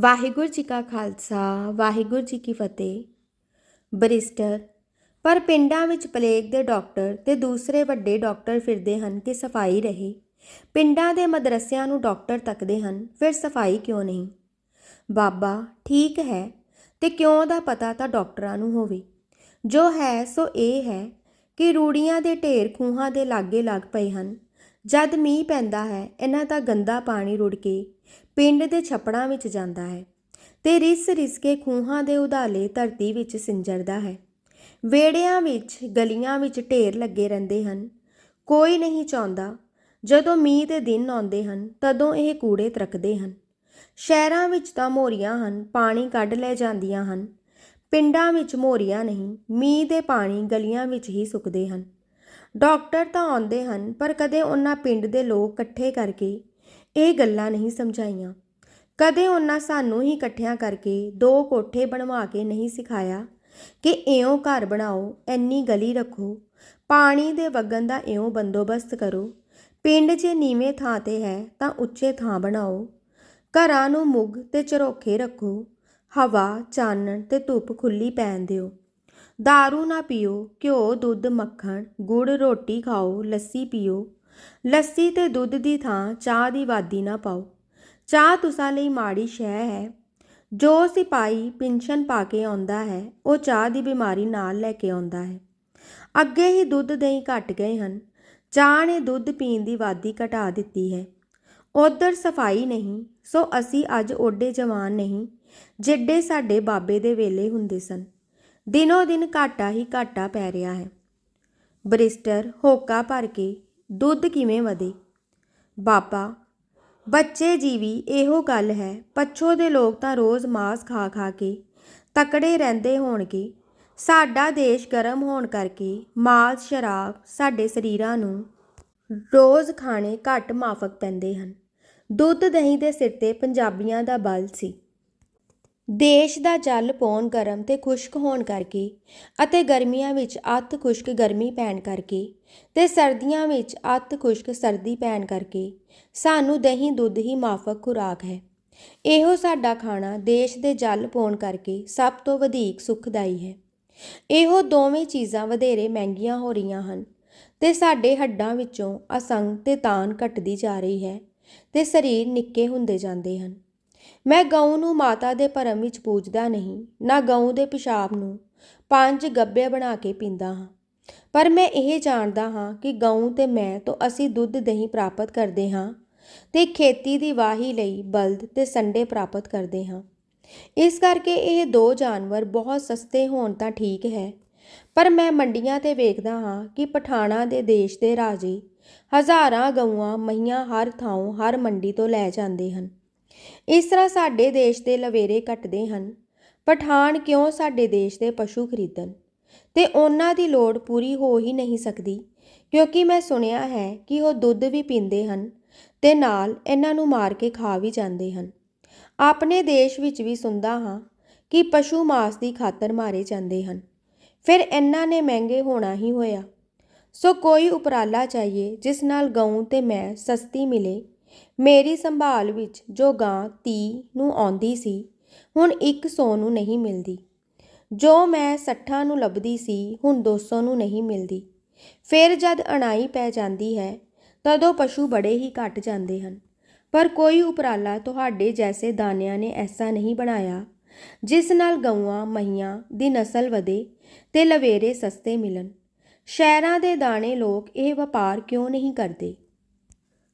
ਵਾਹਿਗੁਰੂ ਜੀ ਕਾ ਖਾਲਸਾ, ਵਾਹਿਗੁਰੂ ਜੀ ਕੀ ਫਤਿਹ। ਬਰਿਸਟਰ, ਪਰ ਪਿੰਡਾਂ ਵਿੱਚ ਪਲੇਗ ਦੇ ਡਾਕਟਰ ਤੇ ਦੂਸਰੇ ਵੱਡੇ ਡਾਕਟਰ ਫਿਰਦੇ ਹਨ ਕਿ ਸਫ਼ਾਈ ਰਹੇ। ਪਿੰਡਾਂ ਦੇ ਮਦਰਸਿਆਂ ਨੂੰ ਡਾਕਟਰ ਤੱਕਦੇ ਹਨ, ਫਿਰ ਸਫ਼ਾਈ ਕਿਉਂ ਨਹੀਂ? ਬਾਬਾ, ਠੀਕ ਹੈ, ਤੇ ਕਿਉਂ ਦਾ ਪਤਾ ਤਾਂ ਡਾਕਟਰਾਂ ਨੂੰ ਹੋਵੇ। ਜੋ ਹੈ, ਸੋ ਇਹ ਹੈ ਕਿ ਰੂੜੀਆਂ ਦੇ ਢੇਰ ਖੂਹਾਂ ਦੇ ਲਾਗੇ ਲੱਗ ਪਏ ਹਨ। ਜਦ ਮੀਂਹ ਪੈਂਦਾ ਹੈ, ਇਹਨਾਂ ਦਾ ਗੰਦਾ ਪਾਣੀ ਰੁੜ ਕੇ ਪਿੰਡ ਦੇ ਛੱਪੜਾਂ ਵਿੱਚ ਜਾਂਦਾ ਹੈ ਤੇ ਰਿਸ ਰਿਸ ਕੇ ਖੂਹਾਂ ਦੇ ਉਧਾਲੇ ਧਰਤੀ ਵਿੱਚ ਸਿੰਜਰਦਾ ਹੈ। ਵੇੜਿਆਂ ਵਿੱਚ, ਗਲੀਆਂ ਵਿੱਚ ਢੇਰ ਲੱਗੇ ਰਹਿੰਦੇ ਹਨ। ਕੋਈ ਨਹੀਂ ਚਾਹੁੰਦਾ, ਜਦੋਂ ਮੀਂਹ ਦੇ ਦਿਨ ਆਉਂਦੇ ਹਨ, ਤਦੋਂ ਇਹ ਕੂੜੇ ਤਰਕਦੇ ਹਨ। ਸ਼ਹਿਰਾਂ ਵਿੱਚ ਤਾਂ ਮੋਰੀਆਂ ਹਨ, ਪਾਣੀ ਕੱਢ ਲੈ ਜਾਂਦੀਆਂ ਹਨ। ਪਿੰਡਾਂ ਵਿੱਚ ਮੋਰੀਆਂ ਨਹੀਂ, ਮੀਂਹ ਦੇ ਪਾਣੀ ਗਲੀਆਂ ਵਿੱਚ ਹੀ ਸੁੱਕਦੇ ਹਨ। ਡਾਕਟਰ ਤਾਂ ਆਉਂਦੇ ਹਨ, ਪਰ ਕਦੇ ਉਹਨਾਂ ਪਿੰਡ ਦੇ ਲੋਕ ਇਕੱਠੇ ਕਰਕੇ ਇਹ ਗੱਲਾਂ ਨਹੀਂ ਸਮਝਾਈਆਂ। ਕਦੇ ਉਹਨਾਂ ਸਾਨੂੰ ਹੀ ਇਕੱਠਿਆਂ ਕਰਕੇ ਦੋ ਕੋਠੇ ਬਣਵਾ ਕੇ ਨਹੀਂ ਸਿਖਾਇਆ ਕਿ ਇਉਂ ਘਰ ਬਣਾਓ ਐਨੀ ਗਲੀ ਰੱਖੋ, ਪਾਣੀ ਦੇ ਵਗਣ ਦਾ ਇਉਂ ਬੰਦੋਬਸਤ ਕਰੋ, ਪਿੰਡ ਜੇ ਨੀਵੇਂ ਥਾਂ ਤੇ ਹੈ ਤਾਂ ਉੱਚੇ ਥਾਂ ਬਣਾਓ, ਘਰਾਂ ਨੂੰ ਮੁੱਗ ਤੇ ਚਰੋਖੇ ਰੱਖੋ, ਹਵਾ, ਚਾਨਣ ਤੇ ਧੁੱਪ ਖੁੱਲੀ ਪੈਣ ਦਿਓ, दारू ਨਾ ਪੀਓ, ਘਿਓ, ਦੁੱਧ, ਮੱਖਣ, ਗੁੜ, ਰੋਟੀ ਖਾਓ, ਲੱਸੀ ਪੀਓ ਲੱਸੀ ਤੇ ਦੁੱਧ ਦੀ ਥਾਂ ਚਾਹ ਦੀ ਵਾਦੀ ਨਾ ਪਾਓ। ਚਾਹ ਤੁਸਾਂ ਲਈ ਮਾੜੀ ਸ਼ੈ ਹੈ। ਜੋ ਸਿਪਾਈ ਪਿੰਸ਼ਨ ਪਾ ਕੇ ਆਉਂਦਾ ਹੈ, ਉਹ ਚਾਹ ਦੀ ਬਿਮਾਰੀ ਨਾਲ ਲੈ ਕੇ ਆਉਂਦਾ ਹੈ। ਅੱਗੇ ਹੀ ਦੁੱਧ ਦਹੀਂ ਘਟ ਗਏ ਹਨ। ਚਾਹ ਨੇ ਦੁੱਧ ਪੀਣ ਦੀ ਵਾਦੀ ਘਟਾ ਦਿੱਤੀ ਹੈ। ਉਧਰ ਸਫ਼ਾਈ ਨਹੀਂ, ਸੋ ਅਸੀਂ ਅੱਜ ਓਡੇ ਜਵਾਨ ਨਹੀਂ, ਜਿੱਡੇ ਸਾਡੇ ਬਾਬੇ ਦੇ ਵੇਲੇ ਹੁੰਦੇ ਸਨ। ਦਿਨੋ ਦਿਨ ਘਾਟਾ ਹੀ ਘਾਟਾ ਪੈ ਰਿਹਾ ਹੈ। ਬਰਿਸਟਰ ਹੋਕਾ ਭਰ ਕੇ ਦੁੱਧ ਕਿਵੇਂ ਵਧੇ? ਬਾਬਾ, ਬੱਚੇ ਜੀ ਵੀ ਇਹੋ ਗੱਲ ਹੈ, ਪੱਛੋ ਦੇ ਲੋਕ ਤਾਂ ਰੋਜ਼ ਮਾਸ ਖਾ ਖਾ ਕੇ ਤਕੜੇ ਰਹਿੰਦੇ ਹੋਣਗੇ। ਸਾਡਾ ਦੇਸ਼ ਗਰਮ ਹੋਣ ਕਰਕੇ ਮਾਸ, ਸ਼ਰਾਬ ਸਾਡੇ ਸਰੀਰਾਂ ਨੂੰ ਰੋਜ਼ ਖਾਣੇ ਘੱਟ ਮਾਫਕ ਪੈਂਦੇ ਹਨ। ਦੁੱਧ ਦਹੀਂ ਦੇ ਸਿਰ ਤੇ ਪੰਜਾਬੀਆਂ ਦਾ ਬਲ ਸੀ। ਦੇਸ਼ ਦਾ ਜਲ ਪੌਣ ਗਰਮ ਤੇ ਖੁਸ਼ਕ ਹੋਣ ਕਰਕੇ ਅਤੇ ਗਰਮੀਆਂ ਵਿੱਚ ਅੱਤ ਖੁਸ਼ਕ ਗਰਮੀ ਪੈਣ ਕਰਕੇ ਤੇ ਸਰਦੀਆਂ ਵਿੱਚ ਅੱਤ ਖੁਸ਼ਕ ਸਰਦੀ ਪੈਣ ਕਰਕੇ ਸਾਨੂੰ ਦਹੀਂ ਦੁੱਧ ਹੀ ਮਾਫਕ ਖੁਰਾਕ ਹੈ। ਇਹੋ ਸਾਡਾ ਖਾਣਾ ਦੇਸ਼ ਦੇ ਜਲ ਪੌਣ ਕਰਕੇ ਸਭ ਤੋਂ ਵਧੇਕ ਸੁਖਦਾਈ ਹੈ। ਇਹੋ ਦੋਵੇਂ ਚੀਜ਼ਾਂ ਵਧੇਰੇ ਮਹਿੰਗੀਆਂ ਹੋ ਰਹੀਆਂ ਹਨ ਤੇ ਸਾਡੇ ਹੱਡਾਂ ਵਿੱਚੋਂ ਅਸੰਗ ਤੇ ਤਾਨ ਘਟਦੀ ਜਾ ਰਹੀ ਹੈ ਤੇ ਸਰੀਰ ਨਿੱਕੇ ਹੁੰਦੇ ਜਾਂਦੇ ਹਨ। ਮੈਂ ਗਊ ਨੂੰ ਮਾਤਾ ਦੇ ਭਰਮ ਵਿੱਚ ਪੂਜਦਾ ਨਹੀਂ, ਨਾ ਗਊ ਦੇ ਪਿਸ਼ਾਬ ਨੂੰ। ਪੰਜ ਗੱਬੇ ਬਣਾ ਕੇ ਪੀਂਦਾ ਹਾਂ। ਪਰ ਮੈਂ ਇਹ ਜਾਣਦਾ ਹਾਂ ਕਿ ਗਊ ਤੇ ਮੈਂ ਤੋਂ ਅਸੀਂ ਦੁੱਧ ਦਹੀਂ ਪ੍ਰਾਪਤ ਕਰਦੇ ਹਾਂ ਤੇ ਖੇਤੀ ਦੀ ਵਾਹੀ ਲਈ ਬਲਦ ਤੇ ਸੰਡੇ ਪ੍ਰਾਪਤ ਕਰਦੇ ਹਾਂ। ਇਸ ਕਰਕੇ ਇਹ ਦੋ ਜਾਨਵਰ ਬਹੁਤ ਸਸਤੇ ਹੋਣ ਤਾਂ ਠੀਕ ਹੈ, ਪਰ ਮੈਂ ਮੰਡੀਆਂ ਤੇ ਵੇਖਦਾ ਹਾਂ ਕਿ ਪਠਾਣਾ ਦੇ ਦੇਸ਼ ਦੇ ਰਾਜੇ ਹਜ਼ਾਰਾਂ ਗਊਆਂ ਮਹੀਆਂ ਹਰ ਥਾਂ ਹਰ ਮੰਡੀ ਤੋਂ ਲੈ ਜਾਂਦੇ ਹਨ। ਇਸ ਤਰ੍ਹਾਂ ਸਾਡੇ ਦੇਸ਼ ਦੇ ਲਵੇਰੇ ਘਟਦੇ ਹਨ। ਪਠਾਨ ਕਿਉਂ ਸਾਡੇ ਦੇਸ਼ ਦੇ ਪਸ਼ੂ ਖਰੀਦਣ? ਤੇ ਉਹਨਾਂ ਦੀ ਲੋੜ ਪੂਰੀ ਹੋ ਹੀ ਨਹੀਂ ਸਕਦੀ, ਕਿਉਂਕਿ ਮੈਂ ਸੁਣਿਆ ਹੈ ਕਿ ਉਹ ਦੁੱਧ ਵੀ ਪੀਂਦੇ ਹਨ ਤੇ ਨਾਲ ਇਹਨਾਂ ਨੂੰ ਮਾਰ ਕੇ ਖਾ ਵੀ ਜਾਂਦੇ ਹਨ। ਆਪਣੇ ਦੇਸ਼ ਵਿੱਚ ਵੀ ਸੁਣਦਾ ਹਾਂ ਕਿ ਪਸ਼ੂ ਮਾਸ ਦੀ ਖਾਤਰ ਮਾਰੇ ਜਾਂਦੇ ਹਨ। ਫਿਰ ਇਹਨਾਂ ਨੇ ਮਹਿੰਗੇ ਹੋਣਾ ਹੀ ਹੋਇਆ। ਸੋ ਕੋਈ ਉਪਰਾਲਾ ਚਾਹੀਏ, ਜਿਸ ਨਾਲ ਗਊ ਤੇ ਮੈਂ ਸਸਤੀ ਮਿਲੇ ਮੇਰੀ ਸੰਭਾਲ ਵਿੱਚ ਜੋ ਗਾਂ ਤੀਹ ਨੂੰ ਆਉਂਦੀ ਸੀ, ਹੁਣ ਇੱਕ ਸੌ ਨੂੰ ਨਹੀਂ ਮਿਲਦੀ। ਜੋ ਮੈਂ 60 ਨੂੰ ਲੱਭਦੀ ਸੀ, ਹੁਣ ਦੋ ਸੌ ਨੂੰ ਨਹੀਂ ਮਿਲਦੀ। ਫਿਰ ਜਦ ਅਣਾਈ ਪੈ ਜਾਂਦੀ ਹੈ, ਤਦੋਂ ਪਸ਼ੂ ਬੜੇ ਹੀ ਘਟ ਜਾਂਦੇ ਹਨ। ਪਰ ਕੋਈ ਉਪਰਾਲਾ ਤੁਹਾਡੇ ਜੈਸੇ ਦਾਨਿਆਂ ਨੇ ਐਸਾ ਨਹੀਂ ਬਣਾਇਆ, ਜਿਸ ਨਾਲ ਗਊਆਂ, ਮਹੀਆਂ ਦੀ ਨਸਲ ਵਧੇ ਤੇ ਲਵੇਰੇ ਸਸਤੇ ਮਿਲਣ। ਸ਼ਹਿਰਾਂ ਦੇ ਦਾਣੇ ਲੋਕ ਇਹ ਵਪਾਰ ਕਿਉਂ ਨਹੀਂ ਕਰਦੇ?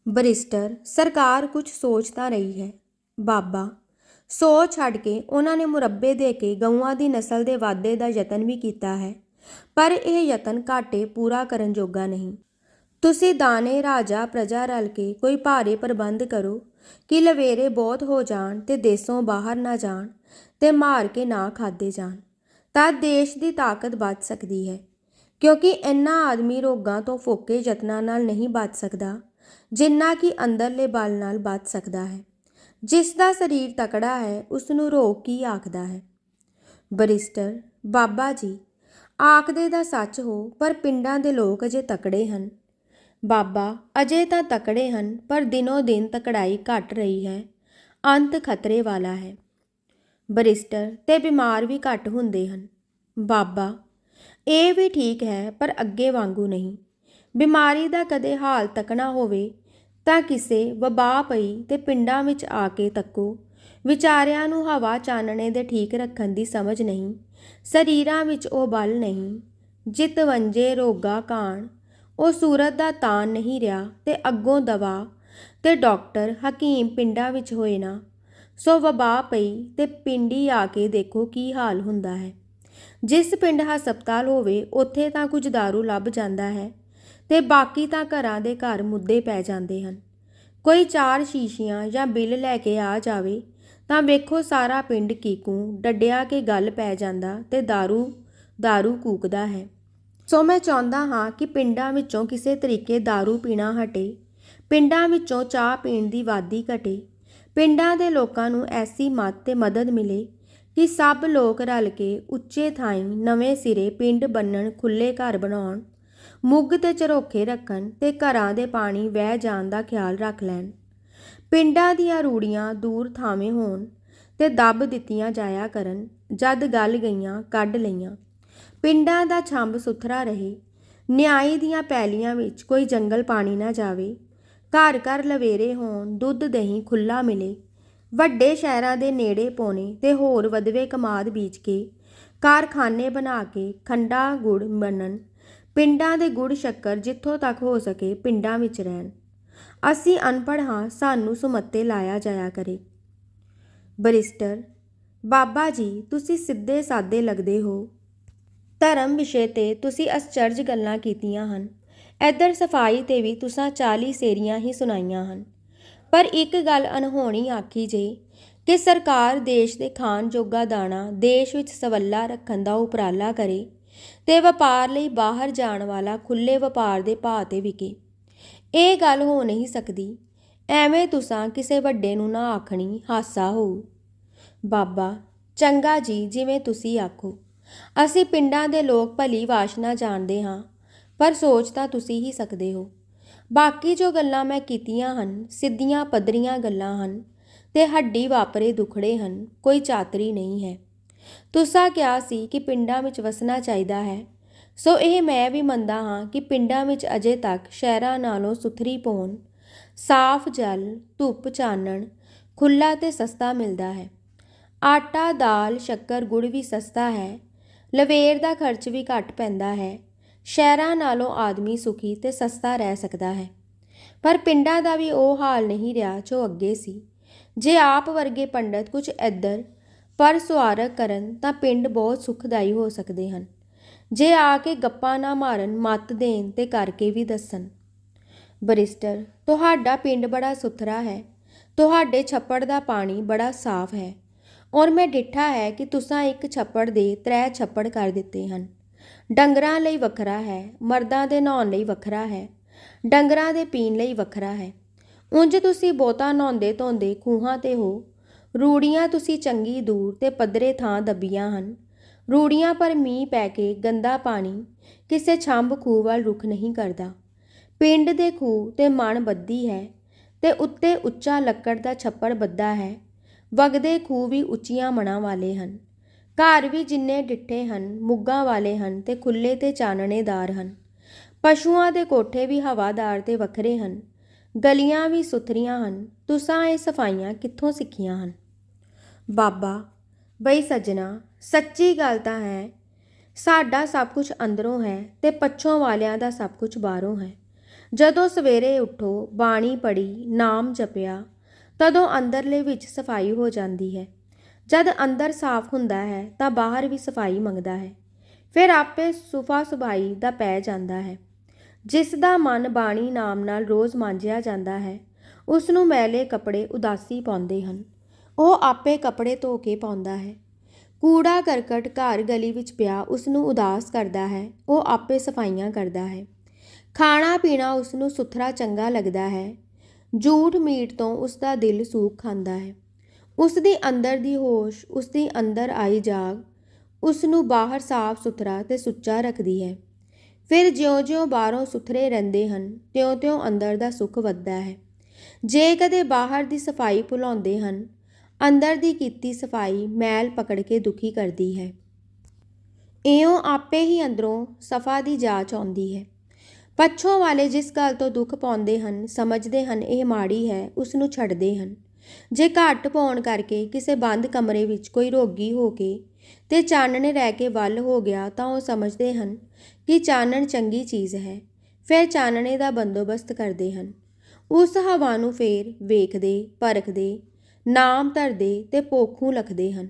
ਬਰਿਸਟਰ, ਸਰਕਾਰ ਕੁਝ ਸੋਚ ਤਾਂ ਰਹੀ ਹੈ। ਬਾਬਾ ਸੋਚ ਛੱਡ ਕੇ ਉਹਨਾਂ ਨੇ ਮੁਰੱਬੇ ਦੇ ਕੇ ਗਊਆਂ ਦੀ ਨਸਲ ਦੇ ਵਾਧੇ ਦਾ ਯਤਨ ਵੀ ਕੀਤਾ ਹੈ, ਪਰ ਇਹ ਯਤਨ ਘਾਟੇ ਪੂਰਾ ਕਰਨ ਜੋਗਾ ਨਹੀਂ। ਤੁਸੀਂ ਦਾਣੇ ਰਾਜਾ ਪ੍ਰਜਾ ਰਲ ਕੇ ਕੋਈ ਭਾਰੇ ਪ੍ਰਬੰਧ ਕਰੋ ਕਿ ਲਵੇਰੇ ਬਹੁਤ ਹੋ ਜਾਣ ਤੇ ਦੇਸੋਂ ਬਾਹਰ ਨਾ ਜਾਣ ਤੇ ਮਾਰ ਕੇ ਨਾ ਖਾਦੇ ਜਾਣ। ਤਾਂ ਦੇਸ਼ ਦੀ ਤਾਕਤ ਬਚ ਸਕਦੀ ਹੈ, ਕਿਉਂਕਿ ਇੰਨਾ ਆਦਮੀ ਰੋਗਾਂ ਤੋਂ ਫੋਕੇ ਯਤਨਾਂ ਨਾਲ ਨਹੀਂ ਬਚ ਸਕਦਾ। ਜਿੰਨਾ ਕਿ ਅੰਦਰਲੇ ਬਲ ਨਾਲ ਬਚ ਸਕਦਾ ਹੈ। ਜਿਸ ਦਾ ਸਰੀਰ ਤਕੜਾ ਹੈ ਉਸ ਨੂੰ ਰੋਗ ਕੀ ਆਖਦਾ ਹੈ? ਬਰਿਸਟਰ, ਬਾਬਾ ਜੀ, ਆਖਦੇ ਦਾ ਸੱਚ ਹੋ, ਪਰ ਪਿੰਡਾਂ ਦੇ ਲੋਕ ਅਜੇ ਤਕੜੇ ਹਨ। ਬਾਬਾ, ਅਜੇ ਤਾਂ ਤਕੜੇ ਹਨ, ਪਰ ਦਿਨੋ ਦਿਨ ਤਕੜਾਈ ਘਟ ਰਹੀ ਹੈ, ਅੰਤ ਖਤਰੇ ਵਾਲਾ ਹੈ। ਬਰਿਸਟਰ ਤੇ ਬਿਮਾਰ ਵੀ ਘੱਟ ਹੁੰਦੇ ਹਨ। ਬਾਬਾ, ਇਹ ਵੀ ਠੀਕ ਹੈ, ਪਰ ਅੱਗੇ ਵਾਂਗੂ ਨਹੀਂ। ਬਿਮਾਰੀ ਦਾ ਕਦੇ ਹਾਲ ਤੱਕਣਾ ਹੋਵੇ, ਤਾਂ ਕਿਸੇ ਵਬਾ ਪਈ ਤੇ ਪਿੰਡਾਂ ਵਿੱਚ ਆ ਕੇ ਤੱਕੋ। ਵਿਚਾਰਿਆਂ ਨੂੰ ਹਵਾ ਚਾਨਣੇ ਦੇ ਠੀਕ ਰੱਖਣ ਦੀ ਸਮਝ ਨਹੀਂ, ਸਰੀਰਾਂ ਵਿੱਚ ਉਹ ਬਲ ਨਹੀਂ। ਜਿਤ ਵੰਜੇ ਰੋਗਾ ਕਾਣ, ਉਹ ਸੂਰਤ ਦਾ ਤਾਨ ਨਹੀਂ ਰਿਹਾ ਤੇ ਅੱਗੋਂ ਦਵਾ ਤੇ ਡਾਕਟਰ ਹਕੀਮ ਪਿੰਡਾਂ ਵਿੱਚ ਹੋਏ ਨਾ। ਸੋ ਵਬਾ ਪਈ ਤੇ ਪਿੰਡੀ ਆ ਕੇ ਦੇਖੋ ਕੀ ਹਾਲ ਹੁੰਦਾ ਹੈ। ਜਿਸ ਪਿੰਡ ਹਸਪਤਾਲ ਹੋਵੇ, ਉੱਥੇ ਤਾਂ ਕੁਝ दारू ਲੱਭ ਜਾਂਦਾ ਹੈ। ਤੇ ਬਾਕੀ ਤਾਂ ਘਰਾਂ ਦੇ ਘਰ ਮੁੱਦੇ ਪੈ ਜਾਂਦੇ ਹਨ ਕੋਈ ਚਾਰ ਸ਼ੀਸ਼ੀਆਂ ਜਾਂ ਬਿੱਲ ਲੈ ਕੇ ਆ ਜਾਵੇ ਤਾਂ ਵੇਖੋ ਸਾਰਾ ਪਿੰਡ ਕੀਕੂ ਡੱਡਿਆ ਕੇ ਗੱਲ ਪੈ ਜਾਂਦਾ ਤੇ दारू दारू ਕੂਕਦਾ ਹੈ ਸੋ ਮੈਂ ਚਾਹੁੰਦਾ ਹਾਂ ਕਿ ਪਿੰਡਾਂ ਵਿੱਚੋਂ ਕਿਸੇ ਤਰੀਕੇ दारू ਪੀਣਾ ਹਟੇ ਪਿੰਡਾਂ ਵਿੱਚੋਂ ਚਾਹ ਪੀਣ ਦੀ ਵਾਦੀ ਘਟੇ ਪਿੰਡਾਂ ਦੇ ਲੋਕਾਂ ਨੂੰ ਐਸੀ ਮਤ ਤੇ ਮਦਦ ਮਿਲੇ ਕਿ ਸਭ ਲੋਕ ਰਲ ਕੇ ਉੱਚੇ ਥਾਈਂ ਨਵੇਂ ਸਿਰੇ ਪਿੰਡ ਬੰਨਣ ਖੁੱਲੇ ਘਰ ਬਣਾਉਣ ਮੁੱਗ ਤੇ ਝਰੋਖੇ ਰੱਖਣ ਤੇ ਘਰਾਂ ਦੇ ਪਾਣੀ ਵਹਿ ਜਾਣ ਦਾ ਖਿਆਲ ਰੱਖ ਲੈਣ। ਪਿੰਡਾਂ ਦੀਆਂ ਰੂੜੀਆਂ ਦੂਰ ਥਾਵੇਂ ਹੋਣ ਤੇ ਦੱਬ ਦਿੱਤੀਆਂ ਜਾਇਆ ਕਰਨ, ਜਦ ਗੱਲ ਗਈਆਂ ਕੱਢ ਲਈਆਂ। ਪਿੰਡਾਂ ਦਾ ਛੰਭ ਸੁਥਰਾ ਰਹੇ, ਨਿਆਈ ਦੀਆਂ ਪੈਲੀਆਂ ਵਿੱਚ ਕੋਈ ਜੰਗਲ ਪਾਣੀ ਨਾ ਜਾਵੇ। ਘਰ ਘਰ ਲਵੇਰੇ ਹੋਣ ਦੁੱਧ ਦਹੀਂ ਖੁੱਲਾ ਮਿਲੇ। ਵੱਡੇ ਸ਼ਹਿਰਾਂ ਦੇ ਨੇੜੇ ਪੋਣੇ ਤੇ ਹੋਰ ਵਧਵੇ ਕਮਾਦ ਬੀਜ ਕੇ, ਕਾਰਖਾਨੇ ਬਣਾ ਕੇ ਖੰਡਾ ਗੁੜ ਬਣਨ ਪਿੰਡਾਂ ਦੇ ਗੁੜ ਸ਼ੱਕਰ ਜਿੱਥੋਂ ਤੱਕ ਹੋ ਸਕੇ ਪਿੰਡਾਂ ਵਿੱਚ ਰਹਿਣ। ਅਸੀਂ ਅਨਪੜ੍ਹ ਹਾਂ, ਸਾਨੂੰ ਸੁਮੱਤੇ ਲਾਇਆ ਜਾਇਆ ਕਰੇ। ਬਰਿਸਟਰ, ਬਾਬਾ ਜੀ, ਤੁਸੀਂ ਸਿੱਧੇ ਸਾਦੇ ਲੱਗਦੇ ਹੋ। ਧਰਮ ਵਿਸ਼ੇ ਤੇ ਤੁਸੀਂ ਅਸਚਰਜ ਗੱਲਾਂ ਕੀਤੀਆਂ ਹਨ। ਇੱਧਰ ਸਫ਼ਾਈ ਤੇ ਵੀ ਤੁਸੀਂ 40 ਸੇਰੀਆਂ ਹੀ ਸੁਣਾਈਆਂ ਹਨ। ਪਰ ਇੱਕ ਗੱਲ ਅਨਹੋਣੀ ਆਖੀ ਜੇ ਕਿ ਸਰਕਾਰ ਦੇਸ਼ ਦੇ ਖਾਣ ਜੋਗਾ ਦਾਣਾ ਦੇਸ਼ ਵਿੱਚ ਸਵੱਲਾ ਰੱਖਣ ਦਾ ਉਪਰਾਲਾ ਕਰੇ ਤੇ ਵਪਾਰ ਲਈ ਬਾਹਰ ਜਾਣ ਵਾਲਾ ਖੁੱਲੇ ਵਪਾਰ ਦੇ ਭਾਅ ਤੇ ਵਿਕੇ। ਇਹ ਗੱਲ ਹੋ ਨਹੀਂ ਸਕਦੀ। ਐਵੇਂ ਤੁਸਾਂ ਕਿਸੇ ਵੱਡੇ ਨੂੰ ਨਾ ਆਖਣੀ ਹਾਸਾ ਹੋਊ ਬਾਬਾ, ਚੰਗਾ ਜੀ, ਜਿਵੇਂ ਤੁਸੀਂ ਆਖੋ। ਅਸੀਂ ਪਿੰਡਾਂ ਦੇ ਲੋਕ ਭਲੀ ਵਾਸ਼ਨਾ ਜਾਣਦੇ ਹਾਂ, ਪਰ ਸੋਚ ਤਾਂ ਤੁਸੀਂ ਹੀ ਸਕਦੇ ਹੋ। ਬਾਕੀ ਜੋ ਗੱਲਾਂ ਮੈਂ ਕੀਤੀਆਂ ਹਨ, ਸਿੱਧੀਆਂ ਪੱਧਰੀਆਂ ਗੱਲਾਂ ਹਨ, ਤੇ ਹੱਡੀ ਵਾਪਰੇ ਦੁਖੜੇ ਹਨ, ਕੋਈ ਚਾਤਰੀ ਨਹੀਂ ਹੈ। ਤੁਸਾਂ ਕਿਹਾ ਸੀ ਕਿ ਪਿੰਡਾਂ ਵਿੱਚ ਵਸਣਾ ਚਾਹੀਦਾ ਹੈ। ਸੋ ਇਹ ਮੈਂ ਵੀ ਮੰਨਦਾ ਹਾਂ ਕਿ ਪਿੰਡਾਂ ਵਿੱਚ ਅਜੇ ਤੱਕ ਸ਼ਹਿਰਾਂ ਨਾਲੋਂ ਸੁਥਰੀ ਪੌਣ ਸਾਫ਼ ਜਲ, ਧੁੱਪ ਚਾਨਣ ਖੁੱਲਾ ਤੇ ਸਸਤਾ ਮਿਲਦਾ ਹੈ। ਆਟਾ, ਦਾਲ, ਸ਼ੱਕਰ, ਗੁੜ ਵੀ ਸਸਤਾ ਹੈ। ਲਵੇਰ ਦਾ ਖਰਚ ਵੀ ਘੱਟ ਪੈਂਦਾ ਹੈ। ਸ਼ਹਿਰਾਂ ਨਾਲੋਂ ਆਦਮੀ ਸੁਖੀ ਤੇ ਸਸਤਾ ਰਹਿ ਸਕਦਾ ਹੈ। ਪਰ ਪਿੰਡਾਂ ਦਾ ਵੀ ਉਹ ਹਾਲ ਨਹੀਂ ਰਿਹਾ ਜੋ ਅੱਗੇ ਸੀ। ਜੇ ਆਪ ਵਰਗੇ ਪੰਡਤ ਕੁਝ ਇੱਧਰ ਪਰ ਸੁਆਰਕ ਕਰਨ ਤਾਂ ਪਿੰਡ ਬਹੁਤ ਸੁਖਦਾਈ ਹੋ ਸਕਦੇ ਹਨ। ਜੇ ਆ ਕੇ ਗੱਪਾਂ ਨਾ ਮਾਰਨ ਮੱਤ ਦੇਣ ਤੇ ਕਰਕੇ ਵੀ ਦੱਸਣ। ਬਰਿਸਟਰ, ਤੁਹਾਡਾ ਪਿੰਡ ਬੜਾ ਸੁਥਰਾ ਹੈ। ਤੁਹਾਡੇ ਛੱਪੜ ਦਾ ਪਾਣੀ ਬੜਾ ਸਾਫ਼ ਹੈ। ਔਰ ਮੈਂ ਡਿੱਠਾ ਹੈ ਕਿ ਤੁਸਾਂ ਇੱਕ ਛੱਪੜ ਦੇ ਤਰੇ ਛੱਪੜ ਕਰ ਦਿੱਤੇ ਹਨ। ਡੰਗਰਾਂ ਲਈ ਵੱਖਰਾ ਹੈ, ਮਰਦਾਂ ਦੇ ਨਹਾਉਣ ਲਈ ਵੱਖਰਾ ਹੈ, ਡੰਗਰਾਂ ਦੇ ਪੀਣ ਲਈ ਵੱਖਰਾ ਹੈ। ਉਂਝ ਤੁਸੀਂ ਬਹੁਤਾ ਨਹਾਉਂਦੇ ਧੋਂਦੇ ਖੂਹਾਂ ਤੇ ਹੋ ਰੂੜੀਆਂ ਤੁਸੀਂ ਚੰਗੀ ਦੂਰ ਤੇ ਪੱਧਰੇ ਥਾਂ ਦੱਬੀਆਂ ਹਨ। ਰੂੜੀਆਂ ਪਰ ਮੀਂਹ ਪੈ ਕੇ ਗੰਦਾ ਪਾਣੀ ਕਿਸੇ ਛੰਭ ਖੂਹ ਵੱਲ ਰੁਖ ਨਹੀਂ ਕਰਦਾ। ਪਿੰਡ ਦੇ ਖੂਹ ਤੇ ਮਣ ਬੱਦੀ ਹੈ ਤੇ ਉੱਤੇ ਉੱਚਾ ਲੱਕੜ ਦਾ ਛੱਪੜ ਬੱਦਾ ਹੈ। ਵਗਦੇ ਖੂਹ ਵੀ ਉੱਚੀਆਂ ਮਣਾਂ ਵਾਲੇ ਹਨ। ਘਰ ਵੀ ਜਿੰਨੇ ਡਿੱਠੇ ਹਨ, ਮੁੱਗਾਂ ਵਾਲੇ ਹਨ ਤੇ ਖੁੱਲੇ ਤੇ ਚਾਨਣੇਦਾਰ ਹਨ। ਪਸ਼ੂਆਂ ਦੇ ਕੋਠੇ ਵੀ ਹਵਾਦਾਰ ਤੇ ਵੱਖਰੇ ਹਨ। ਗਲੀਆਂ ਵੀ ਸੁਥਰੀਆਂ ਹਨ। ਤੁਸਾਂ ਇਹ ਸਫਾਈਆਂ ਕਿੱਥੋਂ ਸਿੱਖੀਆਂ ਹਨ? ਬਾਬਾ, ਬਈ ਸੱਜਣਾ, ਸੱਚੀ ਗੱਲ ਤਾਂ ਹੈ, ਸਾਡਾ ਸਭ ਕੁਝ ਅੰਦਰੋਂ ਹੈ ਤੇ ਪੱਛੋਂ ਵਾਲਿਆਂ ਦਾ ਸਭ ਕੁਝ ਬਾਹਰੋਂ ਹੈ। ਜਦੋਂ ਸਵੇਰੇ ਉੱਠੋ, ਬਾਣੀ ਪੜੀ ਨਾਮ ਜਪਿਆ, ਤਦੋਂ ਅੰਦਰਲੇ ਵਿੱਚ ਸਫ਼ਾਈ ਹੋ ਜਾਂਦੀ ਹੈ। ਜਦ ਅੰਦਰ ਸਾਫ਼ ਹੁੰਦਾ ਹੈ, ਤਾਂ ਬਾਹਰ ਵੀ ਸਫ਼ਾਈ ਮੰਗਦਾ ਹੈ। ਫਿਰ ਆਪੇ ਸੁਫਾ ਸੁਭਾਈ ਦਾ ਪੈ ਜਾਂਦਾ ਹੈ। ਜਿਸ ਦਾ ਮਨ ਬਾਣੀ ਨਾਮ ਨਾਲ ਰੋਜ਼ ਮਾਂਜਿਆ ਜਾਂਦਾ ਹੈ ਉਸ ਨੂੰ ਮੈਲੇ ਕੱਪੜੇ ਉਦਾਸੀ ਪਾਉਂਦੇ ਹਨ। ਉਹ ਆਪੇ ਕੱਪੜੇ ਧੋ ਕੇ ਪਾਉਂਦਾ ਹੈ। ਕੂੜਾ ਕਰਕਟ ਘਰ ਗਲੀ ਵਿੱਚ ਪਿਆ ਉਸ ਨੂੰ ਉਦਾਸ ਕਰਦਾ ਹੈ, ਉਹ ਆਪੇ ਸਫਾਈਆਂ ਕਰਦਾ ਹੈ। ਖਾਣਾ ਪੀਣਾ ਉਸ ਨੂੰ ਸੁਥਰਾ ਚੰਗਾ ਲੱਗਦਾ ਹੈ। ਝੂਠ ਮੀਟ ਤੋਂ ਉਸ ਦਾ ਦਿਲ ਸੂਖ ਖਾਂਦਾ ਹੈ। ਉਸ ਦੀ ਅੰਦਰ ਦੀ ਹੋਸ਼ ਉਸ ਦੀ ਅੰਦਰ ਆਈ ਜਾਗ ਉਸ ਨੂੰ ਬਾਹਰ ਸਾਫ਼ ਸੁਥਰਾ ਤੇ ਸੁੱਚਾ ਰੱਖਦੀ ਹੈ। ਫਿਰ ਜਿਉਂ-ਜਿਉਂ ਬਾਹਰੋਂ ਸੁਥਰੇ ਰਹਿੰਦੇ ਹਨ, ਤਿਉਂ-ਤਿਉਂ ਅੰਦਰ ਦਾ ਸੁੱਖ ਵੱਧਦਾ ਹੈ। ਜੇ ਕਦੇ ਬਾਹਰ ਦੀ ਸਫ਼ਾਈ ਭੁਲਾਉਂਦੇ ਹਨ, ਅੰਦਰ ਦੀ ਕੀਤੀ ਸਫ਼ਾਈ ਮੈਲ ਪਕੜ ਕੇ ਦੁਖੀ ਕਰਦੀ ਹੈ। ਇਉਂ ਆਪੇ ਹੀ ਅੰਦਰੋਂ ਸਫਾ ਦੀ ਜਾਚ ਆਉਂਦੀ ਹੈ। ਪੱਛੋਂ ਵਾਲੇ ਜਿਸ ਗੱਲ ਤੋਂ ਦੁੱਖ ਪਾਉਂਦੇ ਹਨ, ਸਮਝਦੇ ਹਨ, ਇਹ ਮਾੜੀ ਹੈ ਉਸ ਨੂੰ ਛੱਡਦੇ ਹਨ। ਜੇ ਘੱਟ ਪਾਉਣ ਕਰਕੇ ਕਿਸੇ ਬੰਦ ਕਮਰੇ ਵਿੱਚ ਕੋਈ ਰੋਗੀ ਹੋ ਕੇ ਤੇ ਚਾਨਣੇ ਰਹਿ ਕੇ ਵੱਲ ਹੋ ਗਿਆ ਤਾਂ ਉਹ ਸਮਝਦੇ ਹਨ ਕਿ ਚਾਨਣ ਚੰਗੀ ਚੀਜ਼ ਹੈ। ਫਿਰ ਚਾਨਣੇ ਦਾ ਬੰਦੋਬਸਤ ਕਰਦੇ ਹਨ। ਉਸ ਹਵਾ ਨੂੰ ਫੇਰ ਵੇਖਦੇ, ਪਰਖਦੇ, ਨਾਮ ਧਰਦੇ ਤੇ ਪੋਖੂ ਲਖਦੇ ਹਨ।